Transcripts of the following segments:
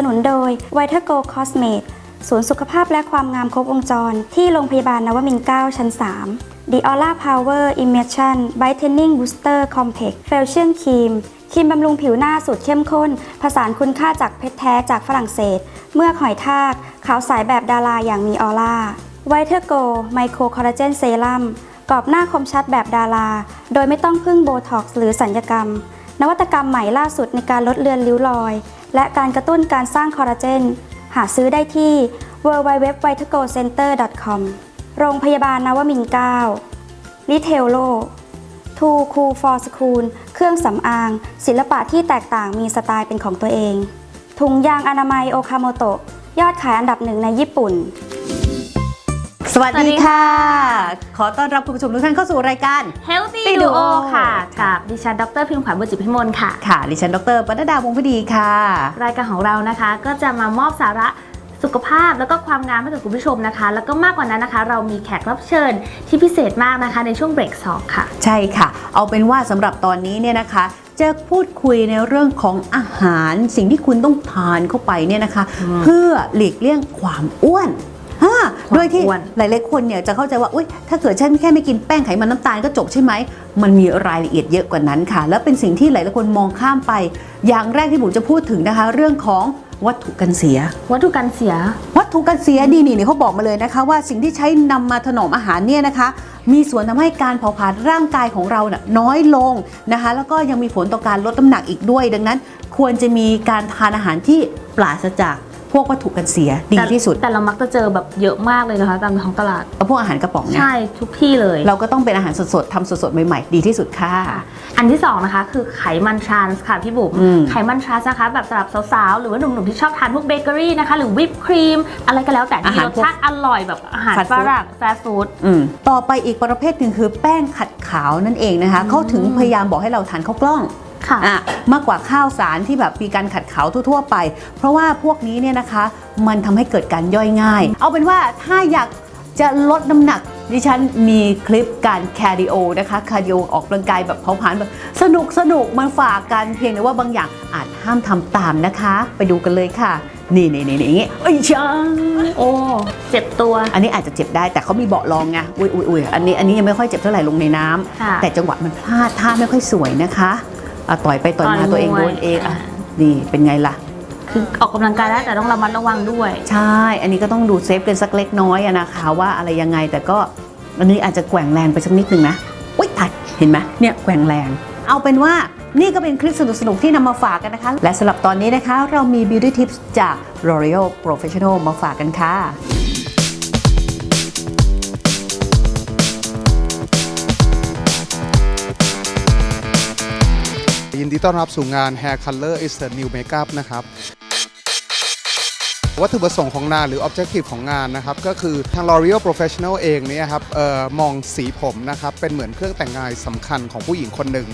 สนับสนุนโดย v i t a g o Cosmate ศูนย์สุขภาพและความงามครบวงจร ที่โรงพยาบาลนวมินทร์9ชั้น3 The Aura Power Immersion Brightening Booster Complex Facial Cream ครีมบำรุงผิวหน้าสูตรเข้มข้น ผสานคุณค่าจากเพชรแท้จากฝรั่งเศส เมื่อหอยทาก ขาวใสแบบดาราอย่างมีออร่าไวเทอร์โกไมโครคอลลาเจนเซรั่มกรอบหน้าคมชัดแบบดารา โดยไม่ต้องพึ่งโบท็อกซ์หรือสัญญกรรม นวัตกรรมใหม่ล่าสุดในการลดเลือนริ้วรอย และการกระตุ้นการสร้างคอลลาเจน หาซื้อได้ที่ www.vitagocenter.com โรงพยาบาลนวมินทร์9รีเทลโลทูคูฟอร์สคูล เครื่องสำอาง ศิลปะที่แตกต่างมีสไตล์เป็นของตัวเอง ถุงยางอนามัยโอคาโมโตะ ยอดขายอันดับหนึ่งในญี่ปุ่น สวัสสวัสดีดีค่ะค่ะ ขอต้อนรับคุณผู้ชมทุกท่านเข้าสู่รายการ Healthy Duo Duo ค่ะ กับดิฉันดรพิมพ์ขวัญบุญจิตพิมลค่ะ ค่ะ ดิฉันดรปนัดดาวงศ์พดีค่ะ รายการของเรานะคะ ก็จะมามอบสาระสุขภาพแล้วก็ความงามให้กับคุณผู้ชมนะคะ แล้วก็มากกว่านั้นนะคะ เรามีแขกรับเชิญที่พิเศษมากนะคะในช่วงเบรกสองค่ะ ใช่ค่ะ เอาเป็นว่าสำหรับตอนนี้เนี่ยนะคะจะพูดคุยในเรื่องของอาหารสิ่งที่คุณต้องทานเข้าไปเนี่ยนะคะ เพื่อหลีกเลี่ยงความอ้วน อ่าความโดยที่อ้วนหลายๆคนเนี่ยจะเข้าใจว่าอุ้ยถ้าเกิดฉันแค่ไม่กินแป้งไขมันน้ำตาลก็จบใช่ไหมมันมีรายละเอียดเยอะกว่านั้นค่ะ แล้วเป็นสิ่งที่หลายๆคนมองข้ามไป อย่างแรกที่ผมจะพูดถึงนะคะ เรื่องของวัตถุกันเสีย วัตถุกันเสีย วัตถุกันเสียดีนี่นี่เขาบอกมาเลยนะคะ ว่าสิ่งที่ใช้นำมาถนอมอาหารเนี่ยนะคะ มีส่วนทำให้การเผาผลาญร่างกายของเราน่ะน้อยลงนะคะ แล้วก็ยังมีผลต่อการลดน้ำหนักอีกด้วย ดังนั้น ควรจะมีการทานอาหารที่ปราศจาก พวกวัตถุกันเสียดีแต่ที่สุด แต่เรามักจะเจอแบบเยอะมากเลยนะคะตามท้องตลาดเอาพวกอาหารกระป๋องเนี่ยใช่ทุกที่เลย เราก็ต้องเป็นอาหารสดๆทำสดๆใหม่ๆ ดีที่สุดค่ะค่ะอันที่สองนะคะคือไขมันทรานส์ค่ะพี่บุ๋มอืมไขมันทรานส์นะคะแบบสำหรับสาวๆหรือว่าหนุ่มๆที่ชอบทานพวกเบเกอรี่นะคะหรือวิปครีม อะไรก็แล้วแต่ที่รสชาติอร่อยแบบอาหาร Fast ฝ food รั่งฟาสต์ฟู้ดอืมต่อไปอีกประเภทหนึ่งคือแป้งขัดขาวนั่นเองนะคะเขาถึงพยายามบอกให้เราทานข้าวกล้องค่ะ อะมากกว่าข้าวสารที่แบบมีการขัดขาวทั่วๆไป เพราะว่าพวกนี้เนี่ยนะคะ มันทำให้เกิดการย่อยง่าย เอาเป็นว่าถ้าอยากจะลดน้ำหนักดิฉันมีคลิปการคาร์ดิโอนะคะคาร์ดิโอออกกำลังกายแบบเผาผลาญแบบสนุกสนุกมาฝากกันเพียงแต่ว่าบางอย่างอาจห้ามทำตามนะคะ ไปดูกันเลยค่ะ นี่นี่นี่นี่อย่างงี้เอ้ยช้าโอ้เจ็บตัว อันนี้อาจจะเจ็บได้แต่เขามีเบาะรองไงอุ้ยอุ้ยอุ้ยอันนี้อันนี้ยังไม่ค่อยเจ็บเท่าไหร่ลงในน้ำค่ะแต่จังหวะมันพลาดท่าไม่ค่อยสวยนะคะ อะต่อยไปต่อยมาต่อยตัวเองมวยโดนเองอะอ่านี่เป็นไงล่ะ คือออกกำลังกายได้แต่ต้องระมัดระวังด้วย ใช่ อันนี้ก็ต้องดูเซฟกันสักเล็กน้อยอะนะคะว่าอะไรยังไงแต่ก็อันนี้อาจจะแกว่งแรงไปสักนิดนึงนะอุ้ยตายเห็นไหมเนี่ยแกว่งแรง เอาเป็นว่านี่ก็เป็นคลิปสนุกๆที่นำมาฝากกันนะคะ และสำหรับตอนนี้นะคะเรามี beauty tips จาก L'Oreal Professional มาฝากกันค่ะ ยินดีต้อนรับสู่งาน Hair Color is the new makeup นะครับวัตถุประสงค์ของงานหรือ objective ของงานนะครับ ก็คือทาง L'Oreal Professional เองเนี่ยครับออมองสีผมนะครับ เป็นเหมือนเครื่องแต่งกายสำคัญของผู้หญิงคนหนึ่ง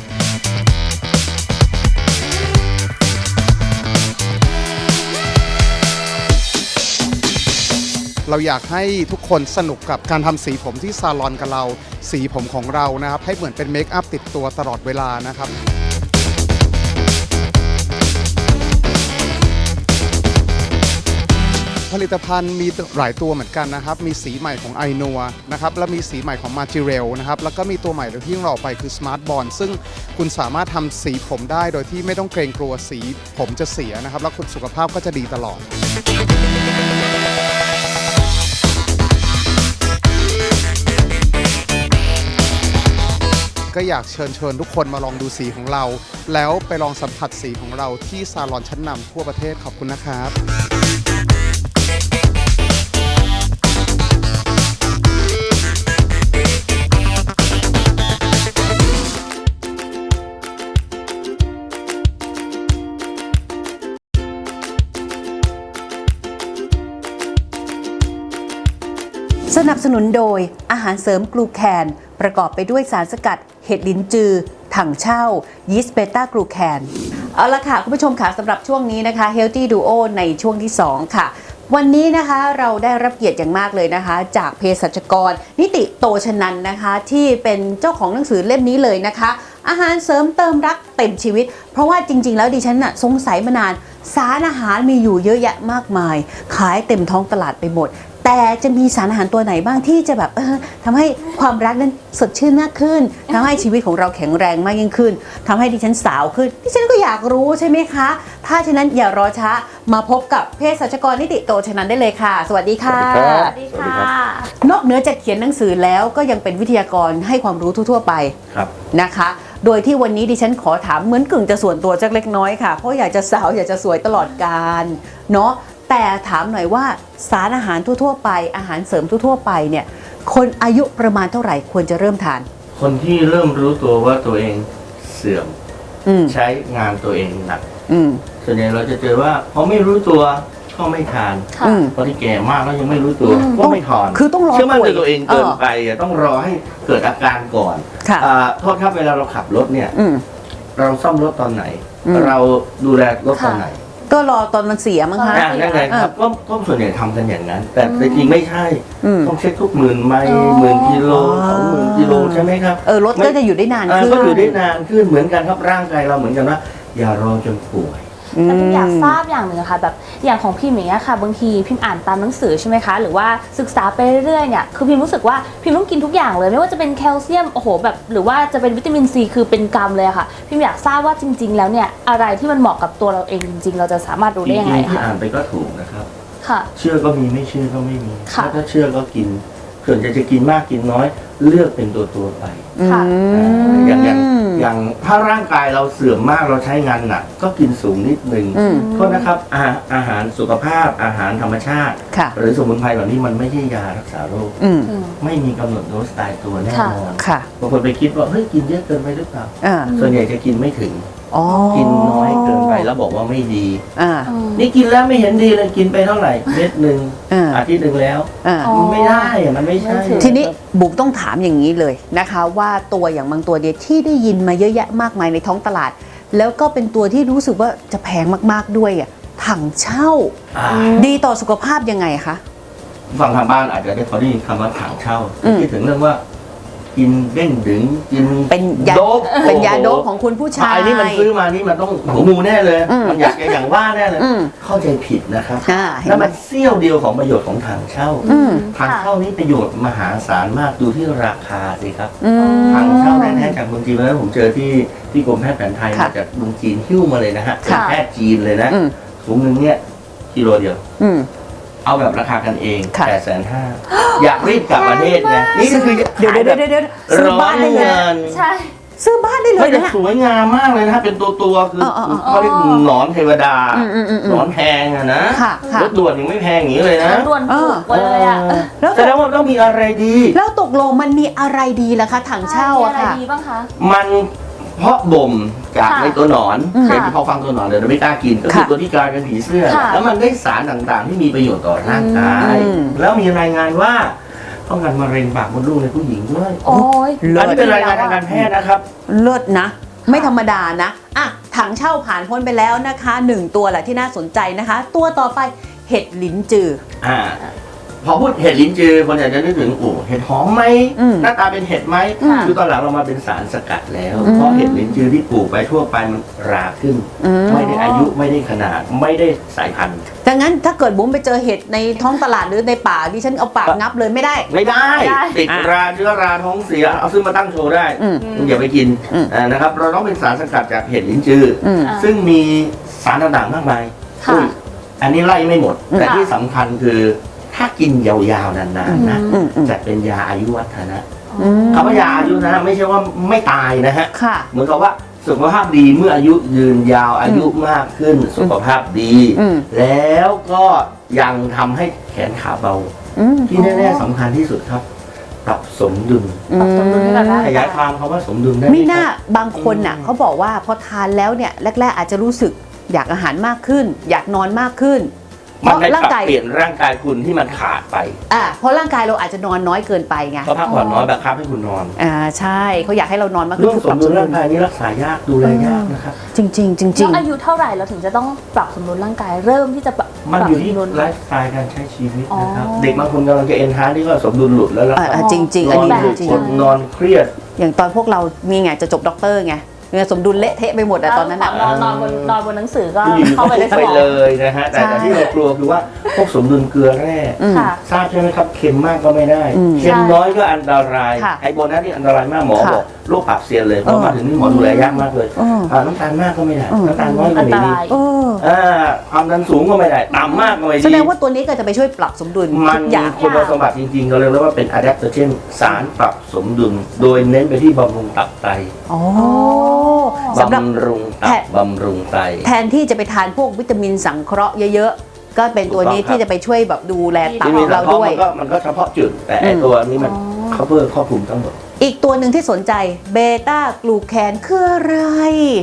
เราอยากให้ทุกคนสนุกกับการทำสีผมที่ซาลอนกับเรา สีผมของเรานะครับ ให้เหมือนเป็นเมคอัพติดตัวตลอดเวลานะครับ ผลิตภัณฑ์มีหลายตัวเหมือนกันนะครับ มีสีใหม่ของ i n o นะครับ แล้วมีสีใหม่ของ m a g i r e l นะครับ แล้วก็มีตัวใหม่ที่เราออไปคือ Smart Bond ซึ่งคุณสามารถทำสีผมได้โดยที่ไม่ต้องเกรงกลัวสีผมจะเสียนะครับ แล้วคุณสุขภาพก็จะดีตลอด ก็อยากเชิญเชิญทุกคนมาลองดูสีของเรา แล้วไปลองสัมผัสสีของเราที่ซาลอนชั้นนำทั่วประเทศขอบคุณนะครับ นับสนุนโดยอาหารเสริมกลูแคน ประกอบไปด้วยสารสกัด เห็ดลิ้นจือ ถังเช่า ยีสต์เบต้ากลูแคน เอาละค่ะ คุณผู้ชมค่ะสำหรับช่วงนี้นะคะ Healthy Duo ในช่วงที่ 2 ค่ะวันนี้นะคะเราได้รับเกียรติอย่างมากเลยนะคะ จากเภสัชกร นิติโตชนันนะคะ ที่เป็นเจ้าของหนังสือเล่มนี้เลยนะคะ อาหารเสริมเติมรักเต็มชีวิต เพราะว่าจริง ๆ แล้วดิฉันน่ะสงสัยมานาน สารอาหารมีอยู่เยอะแยะมากมาย ขายเต็มท้องตลาดไปหมด แต่จะมีสารอาหารตัวไหนบ้างที่จะแบบเออทำให้ความรักนั้นสดชื่นมากขึ้นทำให้ชีวิตของเราแข็งแรงมากยิ่งขึ้นทำให้ดิฉันสาวขึ้น ดิฉันก็อยากรู้ใช่ไหมคะ ถ้าฉะนั้นอย่ารอช้ามาพบกับเภสัชกรนิติโตชนันได้เลยค่ะ สวัสดีค่ะสวัสดีครับสวัสดีค่ะ นอกเหนือจากเขียนหนังสือแล้วก็ยังเป็นวิทยากรให้ความรู้ทั่ว ๆ ไปครับนะคะ โดยที่วันนี้ดิฉันขอถามเหมือนกึ่งจะส่วนตัวจักเล็กน้อยค่ะ เพราะอยากจะสาวอยากจะสวยตลอดการเนาะ แต่ถามหน่อยว่าสารอาหารทั่วๆไป อาหารเสริมทั่วๆไปเนี่ยคนอายุประมาณเท่าไหร่ควรจะเริ่มทาน คนที่เริ่มรู้ตัวว่าตัวเองเสื่อมอืมใช้งานตัวเองหนักอืมส่วนใหญ่เราจะเจอว่าพอไม่รู้ตัวก็ไม่ทานค่ะ อืมคนที่แก่มากแล้วยังไม่รู้ตัวอืม ก็ไม่ทานคือต้องรอเชื่อมั่นป่วยในตัวเองเกินเออไปอะต้องรอให้เกิดอาการก่อนค่ะ อ่าโทษครับเวลาเราขับรถเนี่ย อืม เราซ่อมรถตอนไหน อืม เราดูแลรถตอนไหน ก็รอตอนมันเสียมั้งคะเออ่านั่นไงครับก็ก็ส่วนใหญ่ทำกันอย่างนั้น แต่จริงๆไม่ใช่ อืม ต้องเช็คทุกหมื่นไมล์อ๋อหมื่นกิโลอ๋อสองหมื่นกิโลใช่ไหมครับ เออรถก็จะอยู่ได้นานอ่าขึ้น ก็อยู่ได้นานขึ้นเหมือนกันครับร่างกายเราเหมือนกันว่าอย่ารอจนป่วย แต่พิมอยากทราบอย่างหนึ่งอะค่ะแบบอย่างของพิมอย่างเงี้ยค่ะ บางทีพิมอ่านตามหนังสือใช่ไหมคะ หรือว่าศึกษาไปเรื่อยๆเนี่ยคือพิมรู้สึกว่าพิมต้องกินทุกอย่างเลย ไม่ว่าจะเป็นแคลเซียมโอ้โหแบบหรือว่าจะเป็นวิตามินซีคือเป็นกรรมเลยอะค่ะพิมอยากทราบว่าจริง ๆ แล้วเนี่ยอะไรที่มันเหมาะกับตัวเราเองจริง ๆ เราจะสามารถรู้จได้ริยังไงงๆที่คะอ่านไปก็ถูกนะครับ ค่ะ เชื่อก็มีไม่เชื่อก็ไม่มีค่ะ ถ้าเชื่อก็กิน ส่วนจะจะกินมากกินน้อย เลือกเป็นตัวตัวๆไป ค่ะอืมอย่างอย่างอย่างถ้าร่างกายเราเสื่อมมากเราใช้งานหนักก็กินสูงนิดนึงอืม โทษนะครับอาอาหารสุขภาพอาหารธรรมชาติ ค่ะ หรือสมุนไพรเหล่านี้มันไม่ใช่ยารักษาโรค อืมอืมไม่มีกำหนดโดสตายตัวแน่นอนค่ะ บางคนไปคิดว่าเฮ้ยกินเยอะเกินไปหรือเปล่า อ่า ส่วนใหญ่จะกินไม่ถึงอ๋อกินน้อยเกินไปแล้วบอกว่าไม่ดี อ่าอืมนี่กินแล้วไม่เห็นดีเลยกินไปเท่าไหร่เม็ดหนึ่งอ่า อาทิตย์หนึ่งแล้วอ่าอ๋อมันไม่ได้อะมันไม่ใช่ไม่ถึงทีนี้บุ๋มต้องถามอย่างนี้เลยนะคะ ว่าตัวอย่างบางตัวเนี่ยที่ได้ยินมาเยอะแยะมากมายในท้องตลาด แล้วก็เป็นตัวที่รู้สึกว่าจะแพงมากๆด้วยอะถังเช่า อ่า ดีต่อสุขภาพยังไงคะ ฝั่งทางบ้านอาจจะได้พอได้ยินคำว่าถังเช่าอืม คิดถึงเรื่องว่า กินเด้งดึงกินเป็นยาโดบเป็นยาโดปของคุณผู้ชายไอ้นี่มันซื้อมานี่มันต้องหัวงูแน่เลยอืมมันอยากจะอย่างว่าแน่เลยอืมเข้าใจผิดนะครับอ่าเห็นแล้วไหมมันเสี้ยวเดียวของประโยชน์ของถังเช่าอืมถังเช่านี้ประโยชน์มหาศาลมากดูที่ราคาสิครับอืมถังเช่าแท้ๆจากเมืองจีนแล้วผมเจอที่ที่กรมแพทย์แผนไทยค่ะมาจากเมืองจีนหิ้วมาเลยนะฮะเป็นค่ะแพทย์จีนเลยนะอืมถุงหนึ่งเนี่ยกิโลเดียวอืม เอาแบบราคากันเองค่ะ แปดแสนห้าอยากรีบกลับประเทศไงนี่คือเดี๋ยวเดี๋ยวเดี๋ยวเดี๋ยวซื้อบ้านได้เลยร้อนใช่ ซื้อบ้านได้เลเงิยนไม่แต่นะ สวยงามมากเลยนะฮะเป็นตัวตัวๆคือเออเออเออเขาเรียกหนอนเทวดาอืมอืมอืมหนอนแพงอะนะค่ะค่ะ รถด่วนยังไม่แพงอย่างนี้เลยนะด่วนเอถูอกกว่าเลยอะเออแล้วแสดงว่าต้องมีอะไรดี แล้วตกลงมันมีอะไรดีล่ะคะถังเช่าอะมีอะไรค่ะดีบ้างคะ มัน เพาะบ่มจากค่ะในตัวหนอนอืมเคยที่พอฟังตัวหนอนเดี๋ยวเราไม่กล้ากินก็คือค่ะตัวที่กลายเป็นผีเสื้อ ค่ะแล้วมันได้สารต่างๆ ที่มีประโยชน์ต่อร่างกาย อืม แล้วมีรายงานว่าป้องกันมะเร็งปากมดลูกในผู้หญิงด้วยโอ้ยเลิอันศนี้เป็นรายงานทางการแพทย์นะครับ เลิศนะ ไม่ธรรมดานะอะถังเช่าผ่านพ้นไปแล้วนะคะหนึ่งตัวแหละที่น่าสนใจนะคะ ตัวต่อไปเห็ดลิ้นจือ อ่า พอพูดเห็ดลิ้นจือคนอาจจะนึกถึงโอ้เห็ดหอมไหมอืมหน้าตาเป็นเห็ดไหมค่ะคือตอนหลังเรามาเป็นสารสกัดแล้ว อืมเพราะเห็ดลิ้นจือที่ปลูกไปทั่วไปมันราขึ้น อืม ไม่ได้อายุไม่ได้ขนาดไม่ได้สายพันธุ์ ดังนั้นถ้าเกิดบุ้มไปเจอเห็ดในท้องตลาดหรือในป่าดิฉันเอาปากงับเลยไม่ได้ ไม่ได้ ไม่ได้ ติดราเชื้อราท้องเสียเอาซื้อมาตั้งโชว์ได้อืมอย่าไปกินอืมอ่านะครับ เราต้องเป็นสารสกัดจากเห็ดลิ้นจือออืมอ่าซึ่งมีสารต่างๆมากมายค่ะอุ้ยอันนี้ไล่ไม่หมดอืมแต่ที่สำคัญคือ ถ้ากินยาวๆนานๆนะอืมอืม จะเป็นยาอายุวัฒนะอืมคำว่ายาอายุนะไม่ใช่ว่าไม่ตายนะฮะ ค่ะ เหมือนกับว่าสุขภาพดีเมื่ออายุยืนยาวอายุมากขึ้น สุขภาพดี อืม แล้วก็ยังทำให้แขนขาเบา อืมที่แน่ๆสำคัญที่สุดครับปรับสมดุลปรับสมดุลให้กับร่างขยายความคำว่าสมดุลได้ไหมไม่น่าครับ บางคนน่ะเขาบอกว่าพอทานแล้วเนี่ยแรก ๆ อาจจะรู้สึกอยากอาหารมากขึ้น อยากนอนมากขึ้น มันได้ร่างปรับกายเปลี่ยนร่างกายคุณที่มันขาดไปอ่าเพราะร่างกายเราอาจจะนอนน้อยเกินไปไงเขาพักผ่อนน้อยบังคับให้คุณนอนอ่าใช่เขาอยากให้เรานอนมากขึ้เรื่อนงคือสปมรับดุสลมดุร่างลกายนี่รักษายากดูแลยากนะครับจริงๆจริงแล้วอายุเท่าไหร่เราถึงจะต้องปรับสมดุลร่างกายเริ่มที่จะปรับมันอยู่ที่ปรับสมดุลไลฟ์สไตล์การใช้ชีวิตนะครับอ๋อเด็กบางคนกำลังจะเอ็นฮาร์ดนี่ก็สมดุลหลุดแล้วล่ะๆอ่าครับอ่าจริงๆอันนี้นอนดึกจริงอดนอนเครียดอย่างตอนพวกเรามีไงจะจบด็อกเตอร์ไง เนี่ยสมดุลเละเทะไปหมดอะตอนนั้นอะ นอนนอนบนนอนบนหนังสือก็อยู่ๆเข้าไปในสไปมองเลยนะฮะแต่ใช่ แต่ที่เรากลัวคือว่าพวกสมดุลเกลือแร่อืม ค่ะ ทราบใช่ไหมครับเค็มมากก็ไม่ได้อืมเค็มน้อยก็อันตรายค่ะไอ้โบนัสนี่อันตรายมากหมอค่ะบอกโรคปากเซียนเลยเพเอราะอมาถึงนี่หมอดูแลยากมากเลยเอออ่าน้ำตาลมากก็ไม่ได้เออน้ำตาลน้อยก็อันไม่ตดีราย เอออ่าความดันสูงก็ไม่ได้ต่ำมากก็ไม่ดี แสดงว่าตัวนี้ก็จะไปช่วยปรับสมดุลมัทุนกอมีย่าง คุณสมบัติจริงๆเราเรียกว่าเป็น adaptogen สารปรับสมดุล โดยเน้นไปที่บำรุงตับไต อ๋อสำหรับบำรุงตัแพบทย์บำรุงไต แทนที่จะไปทานพวกวิตามินสังเคราะห์เยอะๆ ก็เป็นตัวนี้ถูกต้องครับที่จะไปช่วยแบบดูแลตับที่ขมีองสัเรางเคราะด้วยห์มันก็มันก็เฉพาะจุดแต่ไอ้อืมตัวนี้มัน cover ครอบคลุมทั้งหมด อีกตัวหนึ่งที่สนใจเบต้ากลูแคนคืออะไร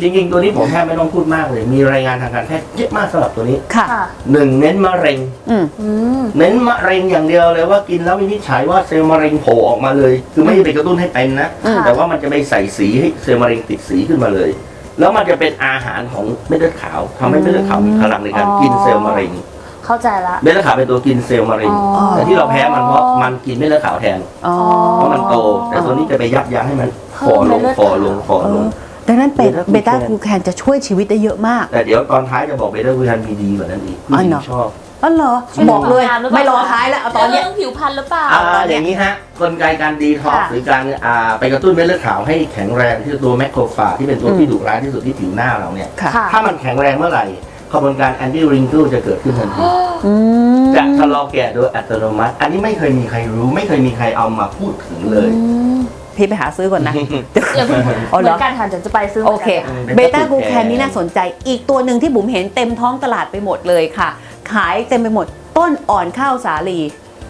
จริงๆ ตัวนี้ผมแทบไม่ต้องพูดมากเลย มีรายงานทางการแพทย์เยอะมากสำหรับตัวนี้ค่ะค่ะ หนึ่งเน้นมะเร็ง อืม อืม เน้นมะเร็งอย่างเดียวเลยว่ากินแล้ววินิจฉัยว่าเซลล์มะเร็งโผล่ออกมาเลย คือไม่ได้ไปกระตุ้นให้เป็นนะ อืม แต่ว่ามันจะไปใส่สีให้เซลล์มะเร็งติดสีขึ้นมาเลย แล้วมันจะเป็นอาหารของเม็ดเลือดขาวทำให้เม็ดเลือดขาวมีพลังในการกินเซลล์มะเร็ง เข้าใจละ เม็ดเลือดขาวเป็นตัวกินเซลล์มะเร็ง อ๋อ แต่ที่เราแพ้มันเพราะมันกินเม็ดเลือดขาวแทน อ๋อ เพราะมันโต แต่ตัวนี้จะไปยับยั้งให้มันฟอลงฟอลงฟอเอลองดังนั้นเป็นเบเบต้าต้ากลูแคนจะช่วยชีวิตได้เยอะมาก แต่เดี๋ยวตอนท้ายจะบอกเบต้ากูแทนมีดีกว่านั้นอีกผู้หญิอ๋อเหรงอชอบ อ๋อเหรอ ช่วยบอกเลยทำงานหรือเปล่า ไม่รอท้ายแล้วเอาตอนเนี้ย เรื่องผิวพรรณหรือเปล่า อ่าอย่างนี้ฮะกลไกการดีท็อกซ์ค่ะ หรือการอ่าไปกระตุ้นเม็ดเลือดขาวให้แข็งแรงที่ตัวแมคโครฟาจที่เป็นตัวอืม ที่ดุร้ายที่สุดที่ผิวหน้าเราเนี่ย ค่ะค่ะถ้ามันแข็งแรงเมื่อไหร่ กระบวนการแอนตี้ริงเกิลจะเกิดขึ้นทันทีอืมจะชะลอแก่โดยอัตโนมัติ อันนี้ไม่เคยมีใครรู้ ไม่เคยมีใครเอามาพูดถึงเลย พี่ไปหาซื้อก่อนนะเดี๋ยวอ๋อเหเหรมืออนกันค่ะเดี๋ยวจะไปซื้อโอเคอืมเบต้ากลูแคนนี่น่าสนใจ อีกตัวหนึ่งที่บุ๋มเห็นเต็มท้องตลาดไปหมดเลยค่ะ ขายเต็มไปหมดต้นอ่อนข้าวสาลี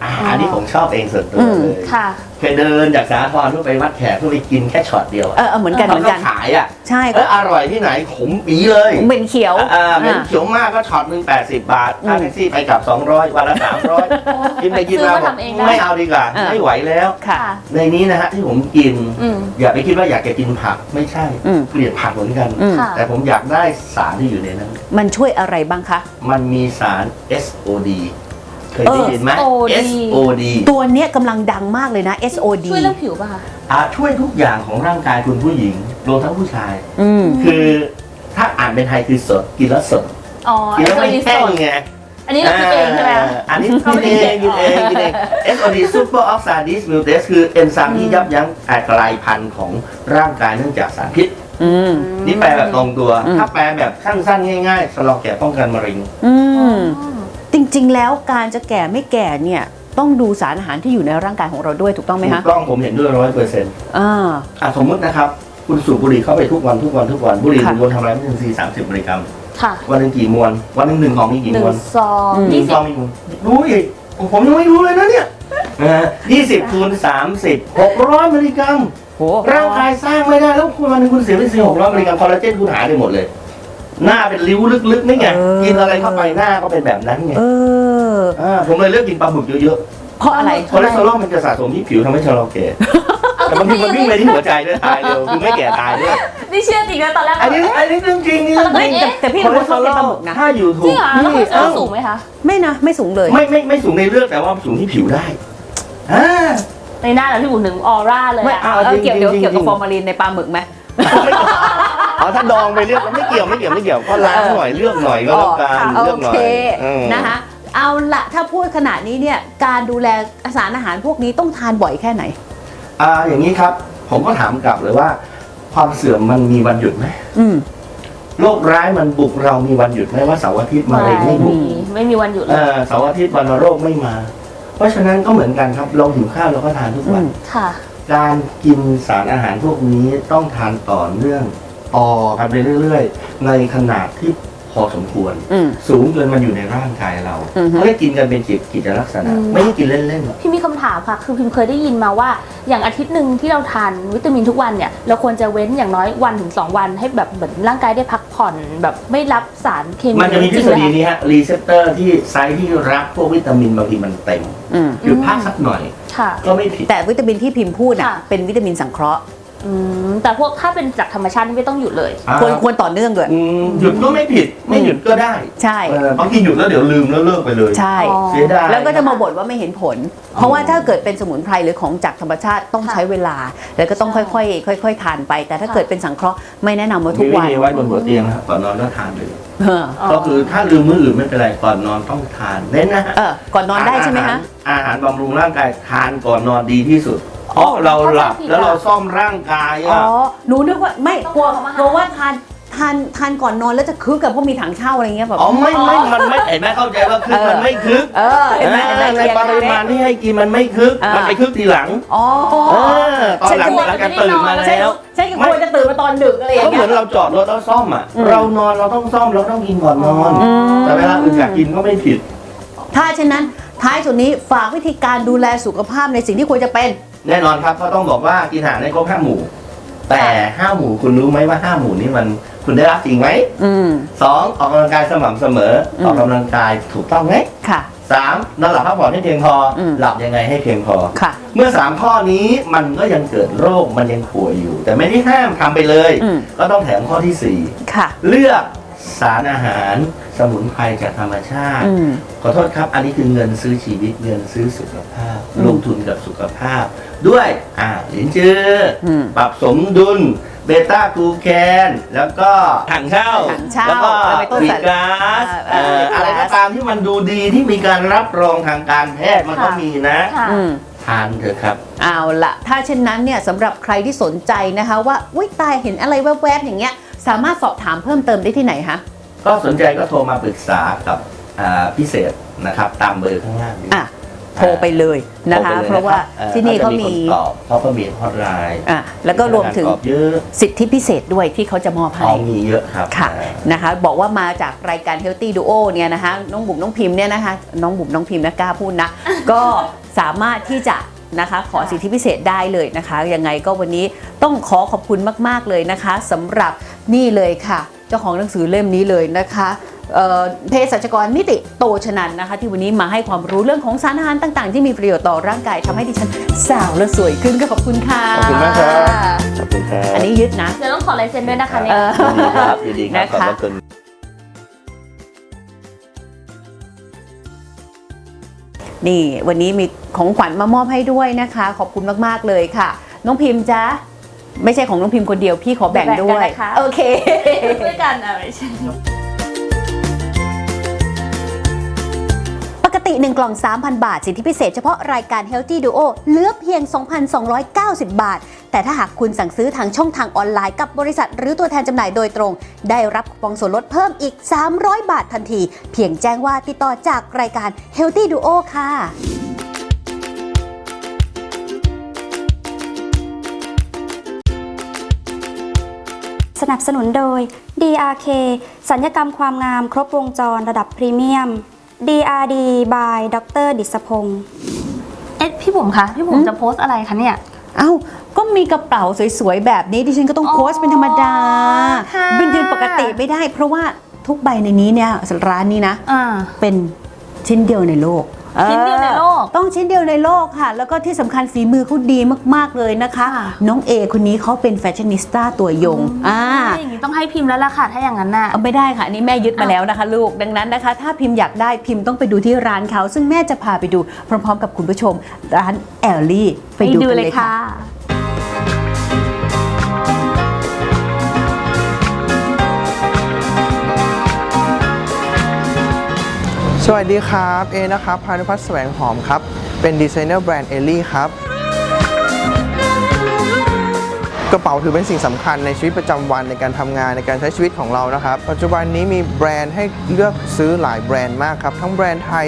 อ่าอันนี้ผมชอบเองส่วนตัวอืมเลยค่ะเคยเดินจากสาทรเพื่อไปวัดแขกเพื่อไปกินแค่ช็อตเดียวเออเออเหมือนกันเหมือนกันขายอะใช่เอออร่อยที่ไหนขมปีเลยเป็นเขียวอ่าเป็นอ่าเขียวมากก็ช็อตหนึ่ง80บาทอืมค่าแท็กซี่ไปกลับ200วันละ300กินไปกินมาซื้อมาบอกทำเองได้ไม่เอาดีกว่าอ่าไม่ไหวแล้วค่ะ ในนี้นะฮะที่ผมกินอืมอย่าไปคิดว่าอยากจะกินผักไม่ใช่อืมเกลียดผักเหมือนกันอืมค่ะแต่ผมอยากได้สารที่อยู่ในนั้น มันช่วยอะไรบ้างคะ มันมีสาร SOD เคยได้ยินไหม SOD SOD ตัวเนี้ยกำลังดังมากเลยนะ SOD ช่วยเรื่องผิวป่ะคะอาช่วยทุกอย่างของร่างกายคุณผู้หญิงรวมทั้งผู้ชาย อืม คือถ้าอ่านเป็นไทยคือสดกินแล้วสดอ๋อกินแล้วไม่ SOD แห้งสดไงอันนี้เราคิดเองใช่ไหมคะาอันนี้เขาไม่กิได้นเองกินเองกินเอง SOD Super Oxide Dismutase คือเอนไซม์ที่ยับยั้งการกลายพันธุ์ของร่างกายเนื่องจากสารพิษ อืม นี่แปลแบบตรงตัวอืมถ้าแปลแบบสั้นๆ ง่ายๆชะลอแก่ป้องกันมะเร็ง อืม จริง ๆ แล้วการจะแก่ไม่แก่เนี่ยต้องดูสารอาหารที่อยู่ในร่างกายของเราด้วยถูกต้องไหมถูคะกต้องผมเห็นด้วยร้อยเปอร์เซ็นต์อ่าอะสมมตินะครับ คุณสูบบุหรี่เข้าไปทุกวันทุกวันทุกวันบุหรี่หค่ะนึ่งมวนทำอะไรไม่ถึงสี่สามสิบมิลลิกรัมค่ะวันหนึ่งกี่มวน วันหนึ่งหนึ่งของมีกี่หนึ่มงวนซองอืมหนึ่ยี่งสิซบองมีกี่มวนรู้อีกผมยังไม่รู้เลยนะเนี่ยยี่สิบคูณสามสิบหกร้อยมิลลิกรัมโหร่างกายสร้างไม่ได้แล้วคุณวันหนึงคุณเสียไปสี่หกร้อยมิลลิกรัมคอลลาเจนคุณหายไปหมดเลย หน้าเป็นริ้วลึกๆนี่ไงเออ กินอะไรเข้าไปหน้าก็เป็นแบบนั้นไงเออ อ่าผมเลยเลือกกินปลาหมึกเยอะเพราะอะไร ๆคอเลสเตอรอลมันจะสะสมที่ผิวทำให้ชะลอแก่แต่บางทีมันวิ่งไปที่หัวใจด้วยตายเร็วคือไม่แก่ตายด้วยนี่เชื่อจริงนะตอนแรกอันนี้อันนี้เรื่องจริงนี่เรื่องจริงแต่แต่พี่รู้ว่าเขากินปลาหมึกนะ ถ้าอยู่จถูริงกเหรอแล้วคอเลสเตอรอลสูงไหมคะ ไม่นะ ไม่สูงเลย ไม่ไม่ไม่สูงในเลือดแต่ว่าสูงที่ผิวได้อ่า ในหน้าเราที่บุ๋มถึงออร่าเลยไม่ อะ เอาจริงเกี่ยวเดี๋ยวจริงเกี่ยวกับจริงฟอร์มาลีนในปลาหมึกไหม อ๋อถ้าดองไปเลือกไม่เกี่ยวไม่เกี่ยวไม่เกี่ยวก็ล้างหน่อยเลือกหน่อยก็แล้วกันโอเลือกหน่อเคยเออนะคะเอาละถ้าพูดขนาดนี้เนี่ยการดูแลสารอาหารพวกนี้ต้องทานบ่อยแค่ไหนอ่าอย่างนี้ครับ ผมก็ถามกลับเลยว่า ความเสื่อมมันมีวันหยุดไหมอืมโรคร้ายมันบุกเรามีวันหยุดไหมว่าเสาร์อาทิตย์มะเร็งไม่บุกมีไม่มีวันหยุดเลเอยอเสาร์อาทิตย์วันโรคไม่มา เพราะฉะนั้นก็เหมือนกันครับเราหิวข้าวเราก็ทานทุกวันอืมค่ะการกินสารอาหารพวกนี้ต้องทานต่อเนื่อง ต่อกันไปเรื่อยๆ ในขนาดที่พพอสมควร อืม สูงจนมันอยู่ในร่างกายเราอือฮึเขาเรียกกินกันเป็นจิตกิจลักษณะ อืม ไม่ได้กินเล่นๆ พี่มีคำถามค่ะ คือพิมเคยได้ยินมาว่า อย่างอาทิตย์หนึ่งที่เราทานวิตามินทุกวันเนี่ย เราควรจะเว้นอย่างน้อยวันถึง 2 วัน ให้แบบเหมือนร่างกายได้พักผ่อนแบบไม่รับสารเคมีมันจะมีทฤษฎีจริงไหนี้ฮะรีเซพเตอร์ที่ไซต์ที่รับพวกวิตามินบางทีมันเต็มอืม หยุดพักสักหน่อย ค่ะ ก็ไม่ผิด แต่วิตามินที่พิมพ์พูดอะค่ะ เป็นวิตามินสังเคราะห์ อืมแต่พวกถ้าเป็นจากธรรมชาตินี่ไม่ต้องหยุดเลย ควรควรต่อเนื่องด้วย อืมหยุดก็ไม่ผิดไม่หยุดก็ได้ใช่ เออบางทีหยุดแล้วเดี๋ยวลืมแล้วเลิกไปเลย ใช่ อ๋อ เสียดาย แล้วก็จะมาบ่นว่าไม่เห็นผล เพราะว่าถ้าเกิดเป็นสมุนไพรหรือของจากธรรมชาติต้องค่ะใช้เวลา แล้วก็ต้องใช่ค่อยๆค่อย ๆ ทานไป แต่ถ้าค่ะเกิดเป็นสังเคราะห์ไม่แนะนำว่าทุมีกวิวันธีไว้บนหัวเตียงนะครับก่อนนอนก็ทานไปเลยเออก็คือถ้าลืมมื้ออื่นไม่เป็นไรก่อนนอนต้องทานเน้นนะฮะเออก่อนนอนได้ใช่ไหมคะ อาหารบำรุงร่างกายทานก่อนนอนดีที่สุด เพราะเราหลับเข้าใจผิดแล้วเราซ่อมร่างกายอ๋ออะหนูนึกว่าไม่ต้องกลัวทำอาหารกลัวว่าทานทานทานก่อนนอนแล้วจะคึกกับเพราะมีถังเช่าอะไรเงี้ยแบบ อ๋อไม่ไม่มันไม่เห็นไหมเข้าใจว่าคึกเออ มันไม่คึกเออเห็นไหมเห็นไหมในปริมาณที่ให้กินมันไม่คึกอ่ามั มันไปคึกทีหลังอ๋อเออตอนหลังหลังจากตื่นมาใช่แล้วใช่ก็ควรจะตื่นมาตอนดึกอะไรอย่างก็เหเงี้มือยนเราจอดรถแล้วซ่อมอะ อืม เรานอนเราต้องซ่อมเราต้องกินก่อนนอน อืมแต่เวลาอื่นอยากกินก็ไม่ผิด ถ้าเช่นนั้นท้ายสุดนี้ฝากวิธีการดูแลสุขภาพในสิ่งที่ควรจะเป็น แน่นอนครับเขาต้องบอกว่ากินอาหารให้ครบห้าหมู่ แต่ห้าหมู่คุณรู้ไหมว่าห้าหมู่นี้มันคุณได้รับจริงไหมอืม สองออกกำลังกายสม่ำเสมออม ออกกำลังกายถูกต้องไหมค่ะ สามนอนหลับพักผ่อนให้เพียงพออม หลับยังไงให้เพียงพอ ค่ะ เมื่อสามข้อนี้มันก็ยังเกิดโรคมันยังป่วยอยู่ แต่ไม่ได้ห้ามทำไปเลย อืม ก็ต้องแถมข้อที่สี่ ค่ะเลือก สารอาหารสมุนไพรจากธรรมชาติอืมขอโทษครับ อันนี้คือเงินซื้อชีวิตเงินซื้อสุขภาพอืมลงทุนกับสุขภาพ ด้วยอ่าหลินจืออมปรับสมดุลเบต้ากลูแคน แล้วก็ถังเช่า ถังเช่าแล้วก็แล้วไปต้นวีสารก๊าซอ่าเอ่อวีก๊าซอะไรก็ตามที่มันดูดีที่มีการรับรองทางการแพทย์มันก็ค่ะมีนะค่ะอืมทานเถอะครับเอาละถ้าเช่นนั้นเนี่ยสำหรับใครที่สนใจนะคะว่าอุ้ยตายเห็นอะไรแวบๆอย่างเงี้ย สามารถสอบถามเพิ่มเติมได้ที่ไหนคะ ก็สนใจก็โทรมาปรึกษากับอ่าพิเศษนะครับ ตามเบอร์ข้างล่างนี้ อะ โทรไปเลยนะคะ โทไปลยเพราะว่าอ่อที่นี่เขามีจะคนตอบเขาก็มีฮอตไลน์อะแล้วก็รวมถึงตอบเยอะสิทธิพิเศษด้วยที่เขาจะมอบอ๋ให้อมีเยอะครับค่ะอ่า นะคะบอกว่ามาจากรายการ Healthy Duo เนี่ยนะคะน้องบุ๋มน้องพิมพ์เนี่ยนะคะน้องบุ๋มน้องพิมพ์นะกล้าพูดนะ ก็สามารถที่จะนะคะขอสิทธิพิเศษได้เลยนะคะ ยังไงก็วันนี้ต้องขอขอบคุณมาก ๆ เลยนะคะสำหรับ นี่เลยค่ะ เจ้าของหนังสือเล่มนี้เลยนะคะเอ่อเภสัชกรนิติโตชนันนะคะ ที่วันนี้มาให้ความรู้เรื่องของสารอาหารต่าง ๆ ที่มีประโยชน์ต่อร่างกายทำให้ดิฉันสาวและสวยขึ้นก็ขอบคุณค่ะขอบคุณมากครับขอบคุณครับอันนี้ยึดนะเดี๋ยวต้องขอลายเซ็นด้วยนะคะเนี่ยเออยินดีครับยินดีครับขอบนะคะพระคุณนี่วันนี้มีของขวัญมามอบให้ด้วยนะคะ ขอบคุณมาก ๆ เลยค่ะ น้องพิมพ์จ๊ะ ไม่ใช่ของน้องพิมพ์คนเดียวพี่ขอแบ่งแบ่งด้กัวนยนะคะโอเคด้วยกันอะไม่ใช่ปกติ 1 กล่อง 3,000 บาท สิทธิพิเศษเฉพาะรายการ Healthy Duo เหลือเพียง 2,290 บาท แต่ถ้าหากคุณสั่งซื้อทางช่องทางออนไลน์กับบริษัท หรือตัวแทนจำหน่ายโดยตรง ได้รับคูปองส่วนลดเพิ่มอีก 300 บาททันที เพียงแจ้งว่าติดต่อจากรายการ Healthy Duo ค่ะ สนับสนุนโดย DRK สัญญกรรมความงามครบวงจรระดับพรีเมียม DRD by ดรดิษพงศ์เอ๊ะพี่บุ๋มคะพี่บุ๋มจะโพสต์อะไรคะเนี่ย เอ้า ก็มีกระเป๋าสวยๆ แบบนี้ดิฉันก็ต้องอ๋อโพสต์เป็นธรรมดา ค่ะ เป็นเดือนปกติไม่ได้ เพราะว่าทุกใบในนี้เนี่ยร้านนี้นะ อ่า เป็นชิ้นเดียวในโลก ชิ้นเดียวในโลกเออต้องชิ้นเดียวในโลกค่ะ แล้วก็ที่สำคัญฝีมือเขาดีมาก ๆ เลยนะคะค่ะน้องเอคนนี้เขาเป็นแฟชั่นนิสต้าตัวยงอ่าอย่างนี้ต้องให้พิมพ์แล้วล่ะค่ะ ถ้าอย่างนั้นน่ะเอาไม่ได้ค่ะ อันนี้แม่ยึดมาแล้วนะคะ ลูกดังนั้นนะคะ ถ้าพิมพ์อยากได้พิมพ์ต้องไปดูที่ร้านเขา ซึ่งแม่จะพาไปดูพร้อม ๆ กับคุณผู้ชมร้านแอลลี่ไปดูกันเลยค่ะ สวัสดีครับ เอนะครับพานุพัฒน์แสวงหอมครับ เป็นดีไซเนอร์แบรนด์เอลลี่ครับ กระเป๋าถือเป็นสิ่งสำคัญในชีวิตประจำวันในการทำงานในการใช้ชีวิตของเรานะครับ ปัจจุบันนี้มีแบรนด์ให้เลือกซื้อหลายแบรนด์มากครับ ทั้งแบรนด์ไทย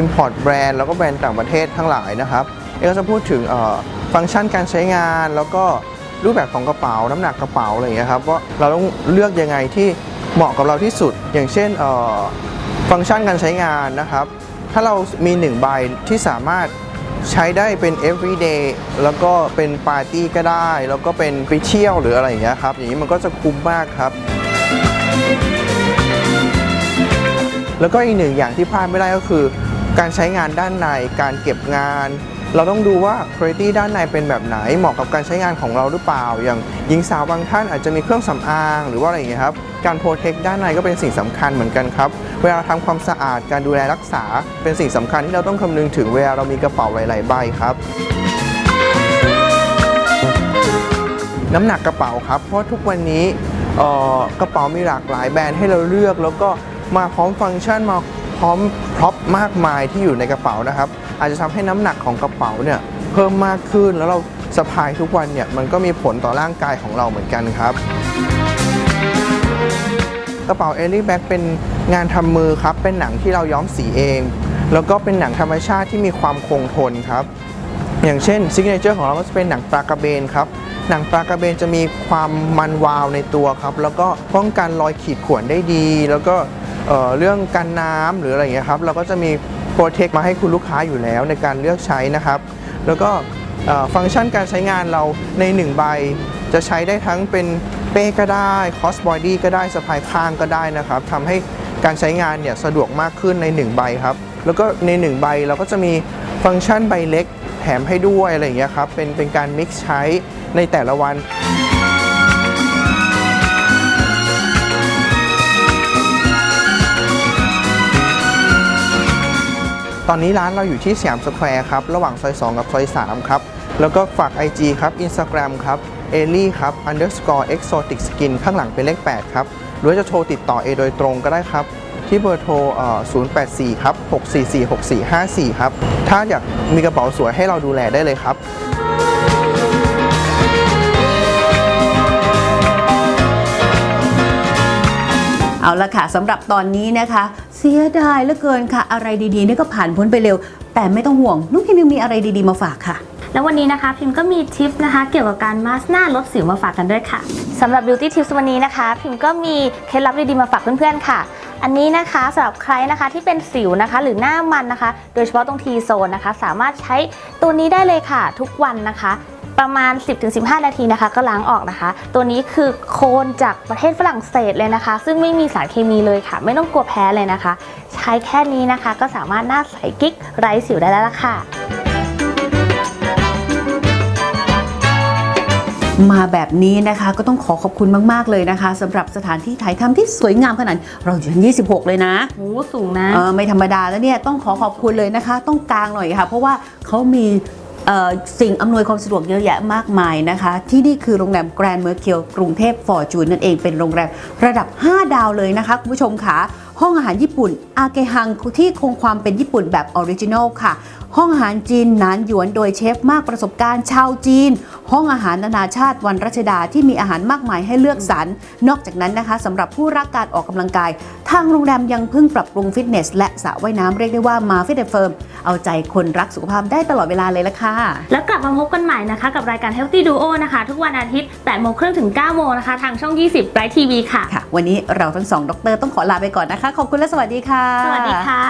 Import แบรนด์แล้วก็แบรนด์ต่างประเทศทั้งหลายนะครับ เอก็จะพูดถึงเอ่อฟังก์ชันการใช้งาน แล้วก็รูปแบบของกระเป๋าน้ำหนักกระเป๋าอะไรอย่างเงี้ยครับว่าเราต้องเลือกยังไงที่เหมาะกับเราที่สุด อย่างเช่นเอ่อ ฟังก์ชันการใช้งานนะครับ ถ้าเรามีหนึ่งใบที่สามารถใช้ได้เป็น everyday แล้วก็เป็นปาร์ตี้ก็ได้ แล้วก็เป็นไปเที่ยวหรืออะไรอย่างเงี้ยครับ อย่างนี้มันก็จะคุ้มมากครับ แล้วก็อีกหนึ่งอย่างที่พลาดไม่ได้ก็คือ การใช้งานด้านใน การเก็บงาน เราต้องดูว่าคุณภาพด้านในเป็นแบบไหน เหมาะกับการใช้งานของเราหรือเปล่า อย่างหญิงสาวบางท่านอาจจะมีเครื่องสำอางหรือว่าอะไรอย่างเงี้ยครับ การโปรเทคด้านในก็เป็นสิ่งสำคัญเหมือนกันครับ เวลาทำความสะอาดการดูแลรักษา เป็นสิ่งสำคัญที่เราต้องคำนึงถึงเวลาเรามีกระเป๋าหลาย ๆ ใบครับน้ำหนักกระเป๋าครับ เพราะทุกวันนี้กระเป๋ามีหลากหลายแบรนด์ให้เราเลือก แล้วก็มาพร้อมฟังก์ชันมา พร้อมพร็อพมากมายที่อยู่ในกระเป๋านะครับ อาจจะทำให้น้ำหนักของกระเป๋าเนี่ยเพิ่มมากขึ้นแล้วเราสะพายทุกวันเนี่ยมันก็มีผลต่อร่างกายของเราเหมือนกันครับ กระเป๋าเอลี่แบ็กเป็นงานทำมือครับ เป็นหนังที่เราย้อมสีเอง แล้วก็เป็นหนังธรรมชาติที่มีความคงทนครับ อย่างเช่นซิกเนเจอร์ของเราก็จะเป็นหนังปลากระเบนครับหนังปลากระเบนจะมีความมันวาวในตัวครับ แล้วก็ป้องกันรอยขีดข่วนได้ดี แล้วก็ เเรื่องกันน้ำหรืออะไรอย่างเงี้ยครับเราก็จะมีโปรเทคมาให้คุณลูกค้าอยู่แล้วในการเลือกใช้นะครับ แล้วก็ฟังก์ชันการใช้งานเราใน 1 ใบ จะใช้ได้ทั้งเป็นเป้ก็ได้คอสบอดี้ก็ได้สะพายข้างก็ได้นะครับทำให้การใช้งานเนี่ยสะดวกมากขึ้นใน 1 ใบครับ แล้วก็ใน 1 ใบเราก็จะมีฟังก์ชันใบเล็กแถมให้ด้วยอะไรอย่างเงี้ยครับเป็นเป็นการมิกซ์ใช้ในแต่ละวัน ตอนนี้ร้านเราอยู่ที่สยามสแควร์ครับ ระหว่างซอย 2 กับซอย 3 ครับ แล้วก็ฝาก IG ครับ Instagram ครับเอลี่ครับ underscore exotic skin ข้างหลังเป็นเลข 8 ครับ หรือจะโทรติดต่อเอโดยตรงก็ได้ครับ ที่เบอร์โทร 084 ครับ 644 6454 ครับ ถ้าอยากมีกระเป๋าสวยให้เราดูแลได้เลยครับเอาละค่ะสำหรับตอนนี้นะคะ เสียดายเหลือเกินค่ะ อะไรดีๆเนี่ยก็ผ่านพ้นไปเร็ว แต่ไม่ต้องห่วงน้องพิมยังมีอะไรดีๆมาฝากค่ะ แล้ววันนี้นะคะพิมก็มีทิปนะคะเกี่ยวกับการมาสก์หน้าลดสิวมาฝากกันด้วยค่ะสำหรับ Beauty Tips วันนี้นะคะ พิมก็มีเคล็ดลับดีๆมาฝากเพื่อนๆค่ะอันนี้นะคะสำหรับใครนะคะที่เป็นสิวนะคะ หรือหน้ามันนะคะ โดยเฉพาะตรงทีโซนนะคะ สามารถใช้ตัวนี้ได้เลยค่ะ ทุกวันนะคะ ประมาณ 10-15 นาทีนะคะ ก็ล้างออกนะคะ ตัวนี้คือโคนจากประเทศฝรั่งเศสเลยนะคะ ซึ่งไม่มีสารเคมีเลยค่ะ ไม่ต้องกลัวแพ้เลยนะคะ ใช้แค่นี้นะคะก็สามารถหน้าใสกิ๊กไร้สิวได้แล้วล่ะค่ะมาแบบนี้นะคะก็ต้องขอขอบคุณมาก ๆ เลยนะคะสำหรับสถานที่ถ่ายทำที่สวยงามขนาดนี้เราอยู่ชั้น26 เลยนะโอ้สูงนะเออไม่ธรรมดาแล้วเนี่ยต้องขอขอบคุณเลยนะคะ ต้องกลางหน่อยค่ะ เพราะว่าเขามีเอ่อ สิ่งอำนวยความสะดวกเยอะแยะมากมายนะคะ ที่นี่คือโรงแรมแกรนด์เมอร์เคียวกรุงเทพฟอร์จูนนั่นเองเป็นโรงแรมระดับ 5 ดาวเลยนะคะ คุณผู้ชมค่ะห้องอาหารญี่ปุ่นอาเกฮังที่คงความเป็นญี่ปุ่นแบบออริจินอลค่ะห้องอาหารจีนหนานหยวนโดยเชฟมากประสบการณ์ชาวจีน ห้องอาหารนานาชาติวันรัชดาที่มีอาหารมากมายให้เลือกสรรนอกจากนั้นนะคะสำหรับผู้รักการออกกำลังกาย ทางโรงแรมยังเพิ่งปรับปรุงฟิตเนส และสระว่ายน้ำเรียกได้ว่ามาฟิตเฟิร์มเอาใจคนรักสุขภาพได้ตลอดเวลาเลยละค่ะ แล้วกลับมาพบกันใหม่นะคะ กับรายการ Healthy Duo นะคะ ทุกวันอาทิตย์8โมงครึ่งถึง9โมงนะคะ ทางช่อง 20ไบรท์ทีวีค่ะค่ะ วันนี้เราทั้งสองดร ต้องขอลาไปก่อนนะคะ ขอบคุณและสวัสดีค่ะ สวัสดีค่ะ